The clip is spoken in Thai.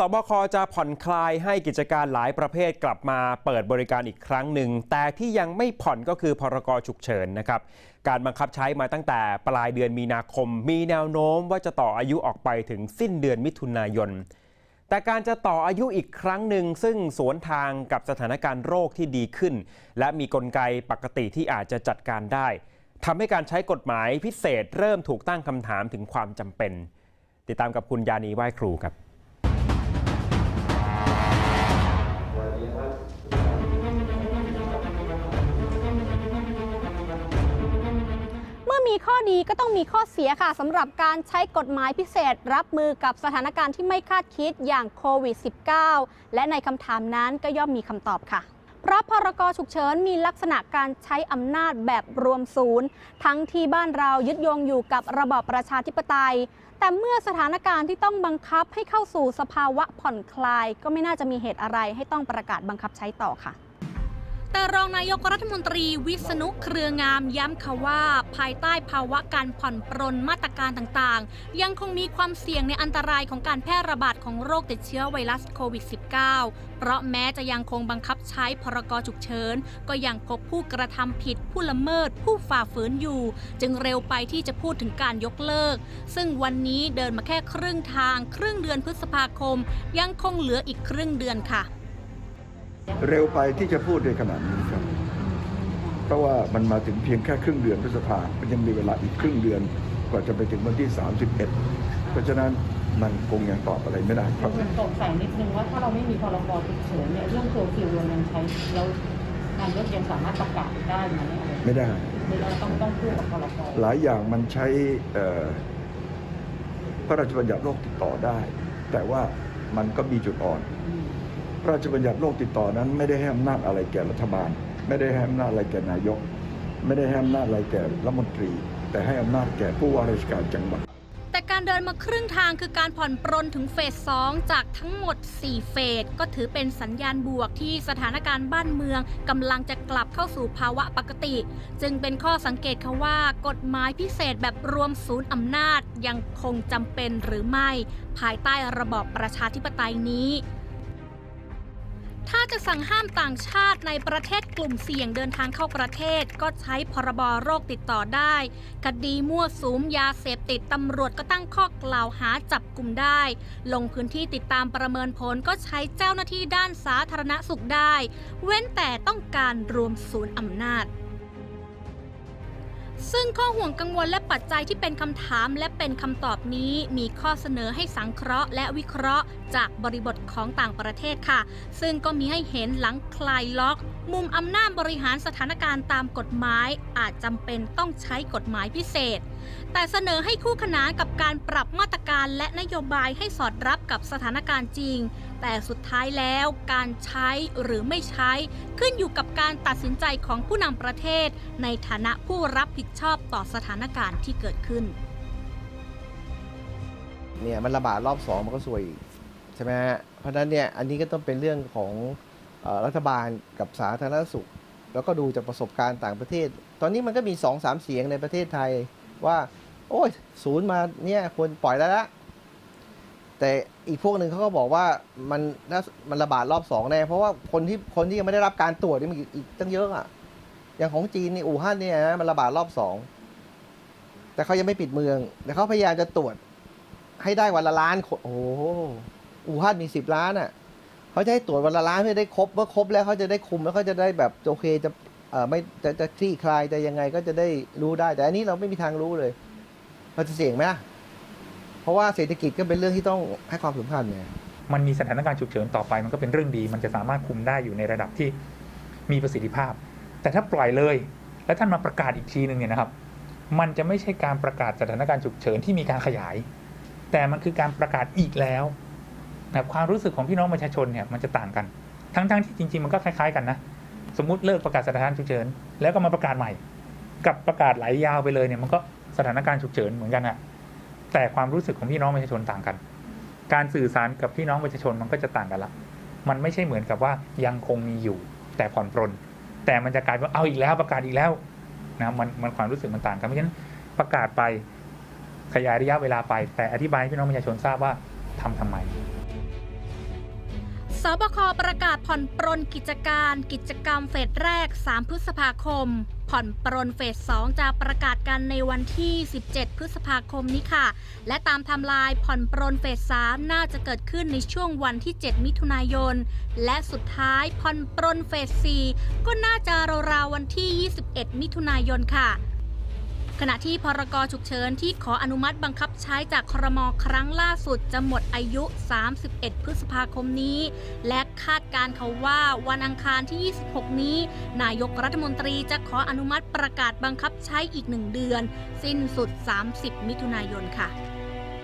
สบคจะผ่อนคลายให้กิจการหลายประเภทกลับมาเปิดบริการอีกครั้งหนึ่ง แต่ที่ยังไม่ผ่อนก็คือพรกฉุกเฉินนะครับ การบังคับใช้มาตั้งแต่ปลายเดือนมีนาคม มีแนวโน้มว่าจะต่ออายุออกไปถึงสิ้นเดือนมิถุนายน แต่การจะต่ออายุอีกครั้งหนึ่ง ซึ่งสวนทางกับสถานการณ์โรคที่ดีขึ้น และมีกลไกปกติที่อาจจะจัดการได้ทำให้การใช้กฎหมายพิเศษเริ่มถูกตั้งคำถามถึงความจำเป็น ติดตามกับคุณยานีไหว้ครูครับ ข้อดีก็ต้องมีข้อเสียค่ะสำหรับการใช้กฎหมายพิเศษ รับมือกับสถานการณ์ที่ไม่คาดคิดอย่างโควิด -19 และในคำถามนั้นก็ย่อมมีคำตอบค่ะเพราะพรกฉุกเฉินมีลักษณะการใช้อำนาจแบบรวมศูนย์ ทั้งที่บ้านเรายึดโยงอยู่กับระบอบประชาธิปไตย แต่เมื่อสถานการณ์ที่ต้องบังคับให้เข้าสู่สภาวะผ่อนคลาย ก็ไม่น่าจะมีเหตุอะไรให้ต้องประกาศบังคับใช้ต่อค่ะ แต่รองนายกรัฐมนตรีวิษณุเครืองามย้ำค่ะว่า ภายใต้ภาวะการผ่อนปรนมาตรการต่างๆ ยังคงมีความเสี่ยงในอันตรายของการแพร่ระบาดของโรคติดเชื้อไวรัสโควิด -19 เพราะแม้จะยังคงบังคับใช้พรกฉุกเฉิน ก็ยังพบผู้กระทำผิด ผู้ละเมิด ผู้ฝ่าฝืนอยู่ จึงเร็วไปที่จะพูดถึงการยกเลิก ซึ่งวันนี้เดินมาแค่ครึ่งทาง ครึ่งเดือนพฤษภาคม ยังคงเหลืออีกครึ่งเดือนค่ะ เร็วไปที่จะพูดในขนาดนี้ครับ เพราะว่ามันมาถึงเพียงแค่ครึ่งเดือนพฤษภามันยังมีเวลาอีกครึ่งเดือนกว่าจะไปถึงวันที่ 31 เพราะฉะนั้นมันคงยังตอบอะไรไม่ได้ครับสงสัยนิดนึงว่าถ้าเราไม่มีพรกฉุกเฉินเนี่ยเรื่องเคอร์ฟิวเรายังใช้แล้วนายกยังสามารถประกาศได้ไหมอะไรไม่ได้หรือเราต้องต้องคู่กับพรกหลายอย่างมันใช้เอ่อพระราชบัญญัติโรคติดต่อได้ แต่ว่ามันก็มีจุดอ่อนอืม พระราชบัญญัติโรคติดต่อนั้น ไม่ได้ให้อำนาจอะไรแก่รัฐบาล ไม่ได้ให้อำนาจอะไรแก่นายก ไม่ได้ให้อำนาจอะไรแก่รัฐมนตรี แต่ให้อำนาจแก่ผู้ว่าราชการจังหวัดแต่การเดินมาครึ่งทางคือการผ่อนปรนถึงเฟส 2 จากทั้งหมด 4 เฟส ก็ถือเป็นสัญญาณบวกที่สถานการณ์บ้านเมืองกำลังจะกลับเข้าสู่ภาวะปกติ จึงเป็นข้อสังเกตค่ะว่ากฎหมายพิเศษแบบรวมศูนย์อำนาจยังคงจำเป็นหรือไม่ ภายใต้ระบอบประชาธิปไตยนี้ ถ้าจะสั่งห้ามต่างชาติในประเทศกลุ่มเสี่ยงเดินทางเข้าประเทศ ก็ใช้พรบโรคติดต่อได้ คดีมั่วสุมยาเสพติดตำรวจก็ตั้งข้อกล่าวหาจับกลุ่มได้ ลงพื้นที่ติดตามประเมินผลก็ใช้เจ้าหน้าที่ด้านสาธารณสุขได้ เว้นแต่ต้องการรวมศูนย์อำนาจ ซึ่งข้อห่วงกังวลและปัจจัยที่เป็นคำถามและเป็นคำตอบนี้ มีข้อเสนอให้สังเคราะห์และวิเคราะห์ จากบริบทของต่างประเทศค่ะ ซึ่งก็มีให้เห็นหลังคลายล็อก มุมอำนาจบริหารสถานการณ์ตามกฎหมาย อาจจำเป็นต้องใช้กฎหมายพิเศษแต่เสนอให้คู่ขนานกับการปรับมาตรการและนโยบายให้สอดรับกับสถานการณ์จริง แต่สุดท้ายแล้วการใช้หรือไม่ใช้ ขึ้นอยู่กับการตัดสินใจของผู้นำประเทศ ในฐานะผู้รับผิดชอบต่อสถานการณ์ที่เกิดขึ้น เนี่ยมันระบาดรอบสองมันก็ซวยอีกใช่ไหมฮะเพราะฉะนั้นเนี่ยอันนี้ก็ต้องเป็นเรื่องของออรัฐบาลกับสาธารณสุข แล้วก็ดูจากประสบการณ์ต่างประเทศ ตอนนี้มันก็มีสองสามเสียงในประเทศไทย ว่า โอ้ยศูนย์มาเนี่ยควรปล่อยแล้วละแต่อีกพวกหนึ่งเขาก็บอกว่ามันน่ามันระบาดรอบสองแน่เพราะว่าคนที่คนที่ยังไม่ได้รับการตรวจนี่มันอีกตั้งเยอะอะ อย่างของจีนนี่อู่ฮั่นเนี่ยนะมันระบาดรอบสองแต่เขายังไม่ปิดเมือง แต่เขาพยายามจะตรวจ ให้ได้วันละล้านคนโอ้โหอู่ฮั่นมีสิบล้านอะเขาจะให้ตรวจวันละล้านเพื่อได้ครบเมื่อครบแล้วเขาจะได้คุมแล้วเขาจะได้แบบโอเคจะ ไม่จะจะคลี่คลายจะยังไงก็จะได้รู้ได้ แต่อันนี้เราไม่มีทางรู้เลย เราจะเสี่ยงไหมเพราะว่าเศรษฐกิจก็เป็นเรื่องที่ต้องให้ความสำคัญไงมันมีสถานการณ์ฉุกเฉินต่อไปมันก็เป็นเรื่องดี มันจะสามารถคุมได้อยู่ในระดับที่มีประสิทธิภาพ แต่ถ้าปล่อยเลย แล้วท่านมาประกาศอีกทีหนึ่งเนี่ยนะครับ มันจะไม่ใช่การประกาศสถานการณ์ฉุกเฉินที่มีการขยาย แต่มันคือการประกาศอีกแล้วนะความรู้สึกของพี่น้องประชาชนเนี่ยมันจะต่างกัน ทั้งๆที่จริง ๆ มันก็คล้าย ๆ กันนะ สมมติเลิกประกาศสถานการณ์ฉุกเฉินแล้วก็มาประกาศใหม่ กับประกาศไหลยาวไปเลยเนี่ยมันก็สถานการณ์ฉุกเฉินเหมือนกันอะแต่ความรู้สึกของพี่น้องประชาชนต่างกัน การสื่อสารกับพี่น้องประชาชนมันก็จะต่างกันละ มันไม่ใช่เหมือนกับว่ายังคงมีอยู่แต่ผ่อนปรนแต่มันจะกลายเป็นเอาอีกแล้วประกาศอีกแล้วนะมันมันความรู้สึกมันต่างกันเพราะฉะนั้นประกาศไปขยายระยะเวลาไป แต่อธิบายให้พี่น้องประชาชนทราบว่าทำทำไม บคประกาศผ่อนปรนกิจการ กิจกรรมเฟสแรก 3 พฤษภาคม ผ่อนปรนเฟส 2 จะประกาศกันในวันที่ 17 พฤษภาคมนี้ค่ะ และตามไทม์ไลน์ผ่อนปรนเฟส 3 น่าจะเกิดขึ้นในช่วงวันที่ 7 มิถุนายน และสุดท้ายผ่อนปรนเฟส 4 ก็น่าจะราวๆวันที่ 21 มิถุนายนค่ะ ขณะที่พรกฉุกเฉินที่ขออนุมัติบังคับใช้จากครมครั้งล่าสุดจะหมดอายุ 31 พฤษภาคมนี้ และคาดการเขาว่าวันอังคารที่ 26 นี้ นายกรัฐมนตรีจะขออนุมัติประกาศบังคับใช้อีกหนึ่งเดือน สิ้นสุด 30 มิถุนายนค่ะ